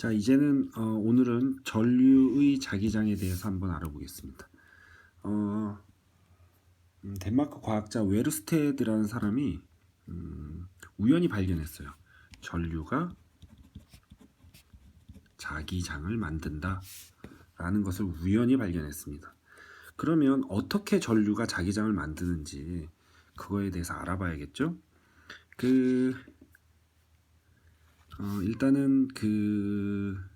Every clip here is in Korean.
자, 이제는 어, 오늘은 전류의 자기장에 대해서 한번 알아보겠습니다. 어, 음, 덴마크 과학자 웨르스테드라는 사람이 음, 우연히 발견했어요. 전류가 자기장을 만든다라는 것을 우연히 발견했습니다. 그러면 어떻게 전류가 자기장을 만드는지 그거에 대해서 알아봐야겠죠? 그 어, 일단은 그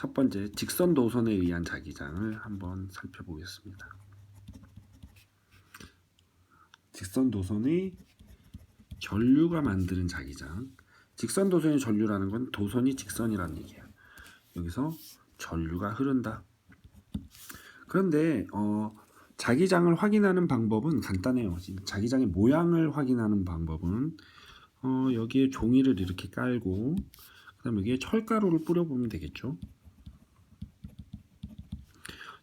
첫 번째 직선 도선에 의한 자기장을 한번 살펴보겠습니다. 직선 도선의 전류가 만드는 자기장. 직선 도선의 전류라는 건 도선이 직선이라는 얘기예요. 여기서 전류가 흐른다. 그런데 어, 자기장을 확인하는 방법은 간단해요. 자기장의 모양을 확인하는 방법은 어, 여기에 종이를 이렇게 깔고 그 다음 여기에 철가루를 뿌려보면 되겠죠.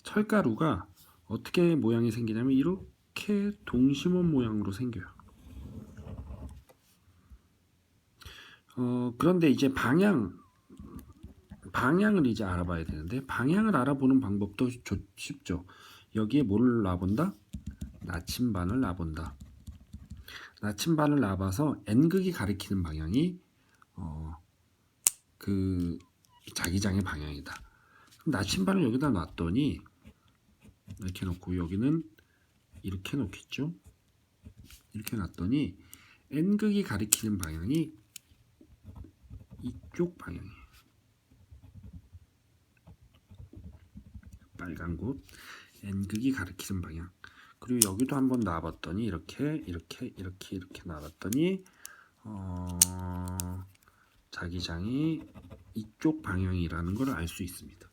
철가루가 어떻게 모양이 생기냐면 이렇게 동심원 모양으로 생겨요. 어, 그런데 이제 방향 방향을 이제 알아봐야 되는데 방향을 알아보는 방법도 좋- 쉽죠. 여기에 뭘 놔본다? 나침반을 놔본다. 나침반을 놔봐서 n극이 가리키는 방향이 어, 그 자기장의 방향이다. 나침반을 여기다 놨더니 이렇게 놓고 여기는 이렇게 놓겠죠. 이렇게 놨더니 n극이 가리키는 방향이 이쪽 방향이에요. 빨간 곳 n극이 가리키는 방향. 그리고 여기도 한번 놔봤더니 이렇게 이렇게 이렇게 이렇게 놔봤더니 어, 자기장이 이쪽 방향이라는 걸 알 수 있습니다.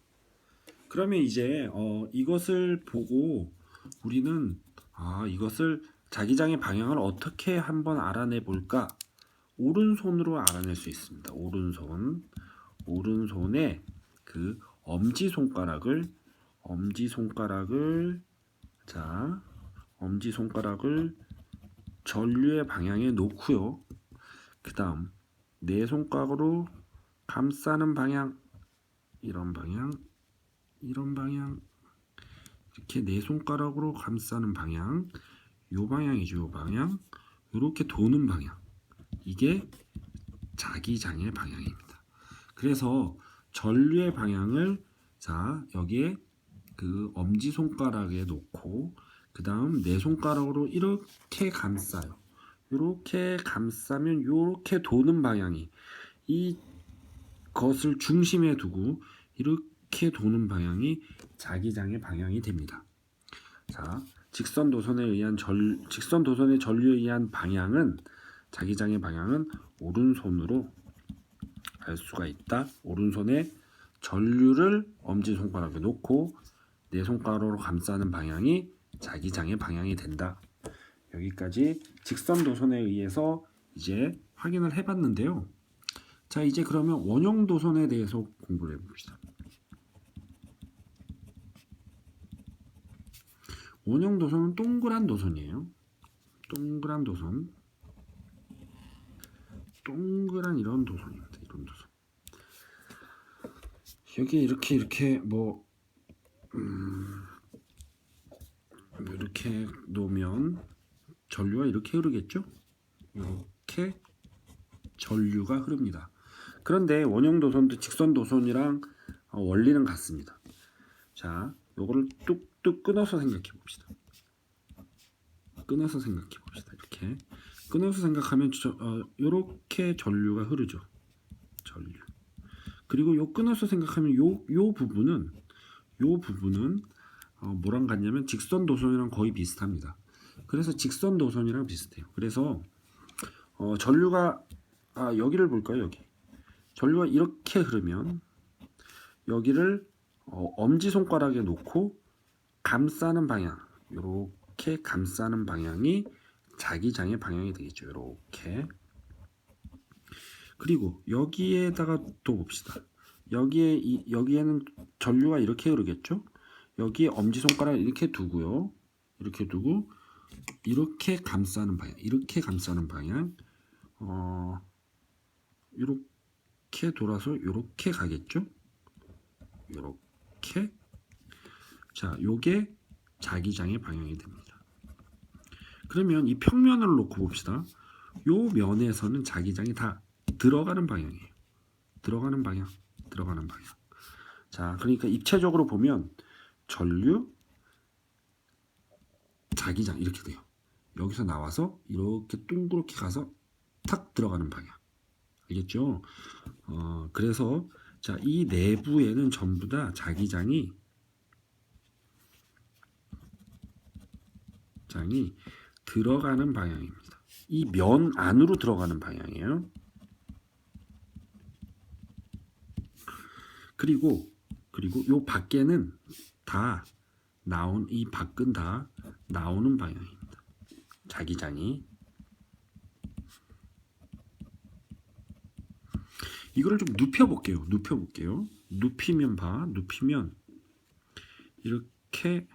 그러면 이제 어, 이것을 보고 우리는 아 이것을 자기장의 방향을 어떻게 한번 알아내 볼까? 오른손으로 알아낼 수 있습니다. 오른손 오른손에 그 엄지 손가락을 엄지 손가락을 자 엄지 손가락을 전류의 방향에 놓고요. 그 다음 네 손가락으로 감싸는 방향 이런 방향 이런 방향 이렇게 네 손가락으로 감싸는 방향 요 방향이죠. 요 방향 이렇게 도는 방향 이게 자기장의 방향입니다. 그래서 전류의 방향을 자 여기에 그 엄지 손가락에 놓고 그 다음 네 손가락으로 이렇게 감싸요. 이렇게 감싸면 이렇게 도는 방향이 이 것을 중심에 두고 이렇게 도는 방향이 자기장의 방향이 됩니다. 자, 직선 도선에 의한 전 직선 도선의 전류에 의한 방향은 자기장의 방향은 오른손으로 알 수가 있다. 오른손에 전류를 엄지 손가락에 놓고 네 손가락으로 감싸는 방향이 자기장의 방향이 된다. 여기까지 직선 도선에 의해서 이제 확인을 해봤는데요. 자, 이제 그러면 원형 도선에 대해서 공부를 해봅시다. 원형 도선은 동그란 도선이에요. 동그란 도선. 동그란 이런 도선입니다. 이런 도선. 여기 이렇게 이렇게 뭐 음, 이렇게 놓으면 전류가 이렇게 흐르겠죠? 이렇게 전류가 흐릅니다. 그런데 원형 도선도 직선 도선이랑 어, 원리는 같습니다. 자, 요거를 뚝뚝 끊어서 생각해 봅시다. 끊어서 생각해 봅시다. 이렇게 끊어서 생각하면 저, 어, 요렇게 전류가 흐르죠. 전류. 그리고 요 끊어서 생각하면 요, 요 부분은 요 부분은 어, 뭐랑 같냐면 직선 도선이랑 거의 비슷합니다. 그래서 직선 도선이랑 비슷해요. 그래서 어, 전류가 아 여기를 볼까요 여기 전류가 이렇게 흐르면 여기를 어, 엄지 손가락에 놓고 감싸는 방향 이렇게 감싸는 방향이 자기장의 방향이 되겠죠. 이렇게 그리고 여기에다가 또 봅시다. 여기에 이, 여기에는 전류가 이렇게 흐르겠죠. 여기에 엄지 손가락 이렇게 두고요. 이렇게 두고 이렇게 감싸는 방향, 이렇게 감싸는 방향, 어, 이렇게 돌아서 이렇게 가겠죠? 이렇게 자, 요게 자기장의 방향이 됩니다. 그러면 이 평면을 놓고 봅시다. 요 면에서는 자기장이 다 들어가는 방향이에요. 들어가는 방향, 들어가는 방향. 자, 그러니까 입체적으로 보면 전류, 자기장 이렇게 돼요. 여기서 나와서 이렇게 둥그렇게 가서 탁 들어가는 방향. 알겠죠? 어, 그래서 자, 이 내부에는 전부 다 자기장이 장이 들어가는 방향입니다. 이 면 안으로 들어가는 방향이에요. 그리고 그리고 요 밖에는 다 나온 이 밖은 다 나오는 방향입니다. 자기장이 이거를 좀 눕혀 볼게요. 눕혀 볼게요. 눕히면 봐. 눕히면 이렇게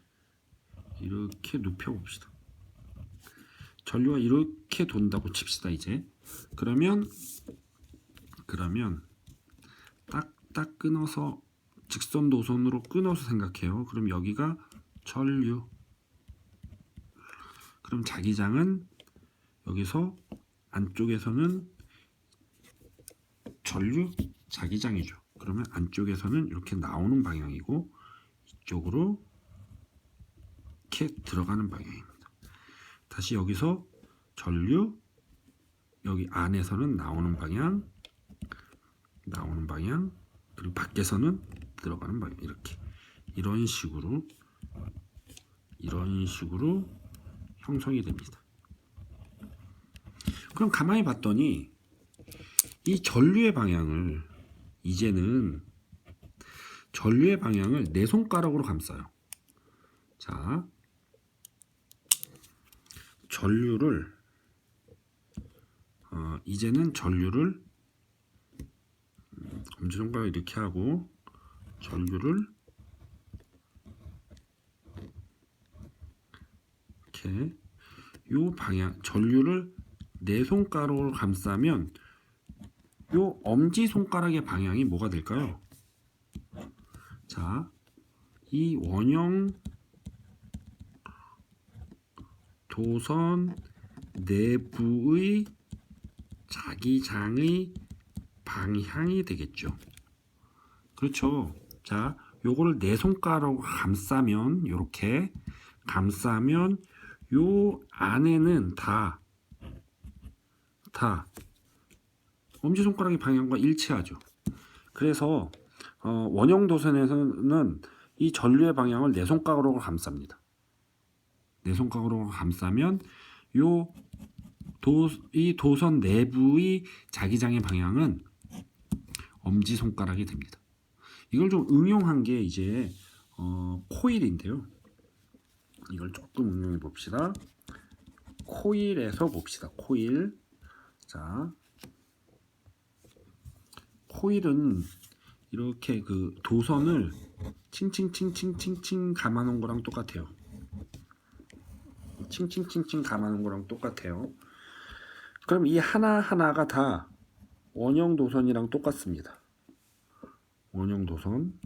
이렇게 눕혀 봅시다. 전류가 이렇게 돈다고 칩시다 이제. 그러면 그러면 딱딱 끊어서 직선 노선으로 끊어서 생각해요. 그럼 여기가 전류. 그럼 자기장은 여기서 안쪽에서는 전류 자기장이죠. 그러면 안쪽에서는 이렇게 나오는 방향이고 이쪽으로 이렇게 들어가는 방향입니다. 다시 여기서 전류 여기 안에서는 나오는 방향 나오는 방향 그리고 밖에서는 들어가는 방향 이렇게 이런 식으로 이런 식으로 형성이 됩니다. 그럼 가만히 봤더니 이 전류의 방향을 이제는 전류의 방향을 내 손가락으로 감싸요. 자, 전류를 어, 이제는 전류를 음, 엄지손가락 이렇게 하고 전류를 이렇게 요 방향 전류를 내 손가락으로 감싸면 요 엄지 손가락의 방향이 뭐가 될까요? 자, 이 원형 도선 내부의 자기장의 방향이 되겠죠. 그렇죠. 자, 요거를 내 손가락으로 감싸면 요렇게 감싸면 요 안에는 다 다 엄지 손가락의 방향과 일치하죠. 그래서 어, 원형 도선에서는 이 전류의 방향을 내 손가락으로 감쌉니다. 내 손가락으로 감싸면 요 도, 이 도선 내부의 자기장의 방향은 엄지 손가락이 됩니다. 이걸 좀 응용한 게 이제 어, 코일인데요. 이걸 조금 응용해 봅시다. 코일에서 봅시다. 코일. 자, 코일은 이렇게 그 도선을 칭칭칭칭칭칭 감아놓은 거랑 똑같아요. 칭칭칭칭 감아놓은 거랑 똑같아요. 그럼 이 하나하나가 다 원형 도선이랑 똑같습니다. 원형 도선.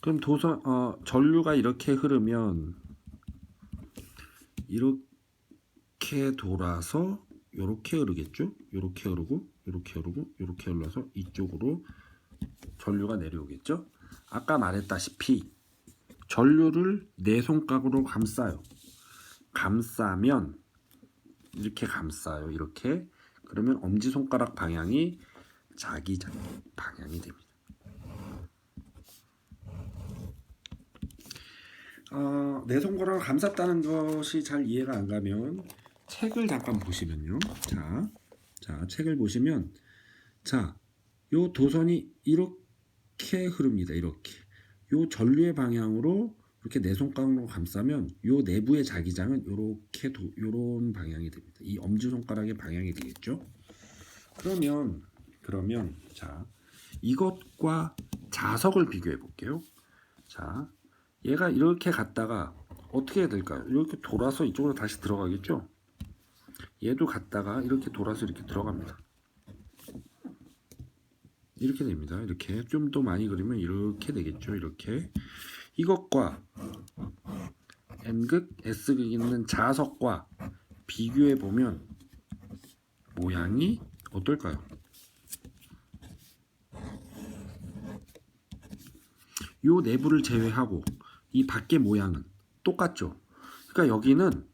그럼 도선 어, 전류가 이렇게 흐르면 이렇게 돌아서 이렇게 흐르겠죠? 이렇게 흐르고 이렇게 흐르고 이렇게 흘러서 이쪽으로 전류가 내려오겠죠? 아까 말했다시피 전류를 내 손가락으로 감싸요. 감싸면 이렇게 감싸요. 이렇게 그러면 엄지 손가락 방향이 자기장 방향이 됩니다. 어, 내 손가락을 감쌌다는 것이 잘 이해가 안 가면 책을 잠깐 보시면요. 자, 자 책을 보시면 자, 요 도선이 이렇게 흐릅니다. 이렇게 요 전류의 방향으로 이렇게 내 손가락으로 감싸면 요 내부의 자기장은 요렇게 도, 요런 방향이 됩니다. 이 엄지 손가락의 방향이 되겠죠. 그러면 그러면 자 이것과 자석을 비교해 볼게요. 자 얘가 이렇게 갔다가 어떻게 해야 될까요? 이렇게 돌아서 이쪽으로 다시 들어가겠죠. 얘도 갔다가 이렇게 돌아서 이렇게 들어갑니다. 이렇게 됩니다. 이렇게 좀 더 많이 그리면 이렇게 되겠죠. 이렇게 이것과 N극, S극 있는 자석과 비교해 보면 모양이 어떨까요? 요 내부를 제외하고 이 밖의 모양은 똑같죠. 그러니까 여기는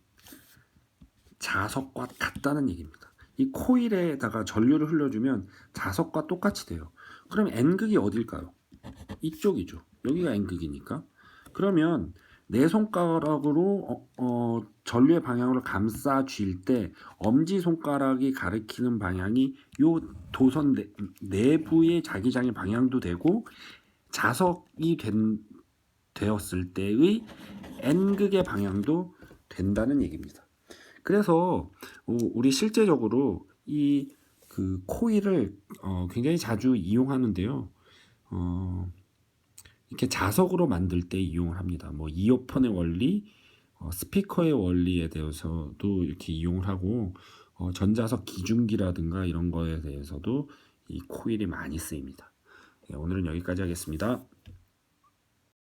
자석과 같다는 얘기입니다. 이 코일에다가 전류를 흘려주면 자석과 똑같이 돼요. 그럼 N극이 어딜까요? 이쪽이죠. 여기가 N극이니까. 그러면 내 손가락으로 어, 어, 전류의 방향으로 감싸 쥘 때 엄지 손가락이 가리키는 방향이 요 도선 내, 내부의 자기장의 방향도 되고 자석이 된, 되었을 때의 N극의 방향도 된다는 얘기입니다. 그래서 어, 우리 실제적으로 이 그 코일을 어, 굉장히 자주 이용하는데요. 어, 이렇게 자석으로 만들 때 이용을 합니다. 뭐 이어폰의 원리, 어, 스피커의 원리에 대해서도 이렇게 이용을 하고 어, 전자석 기중기라든가 이런 거에 대해서도 이 코일이 많이 쓰입니다. 네, 오늘은 여기까지 하겠습니다.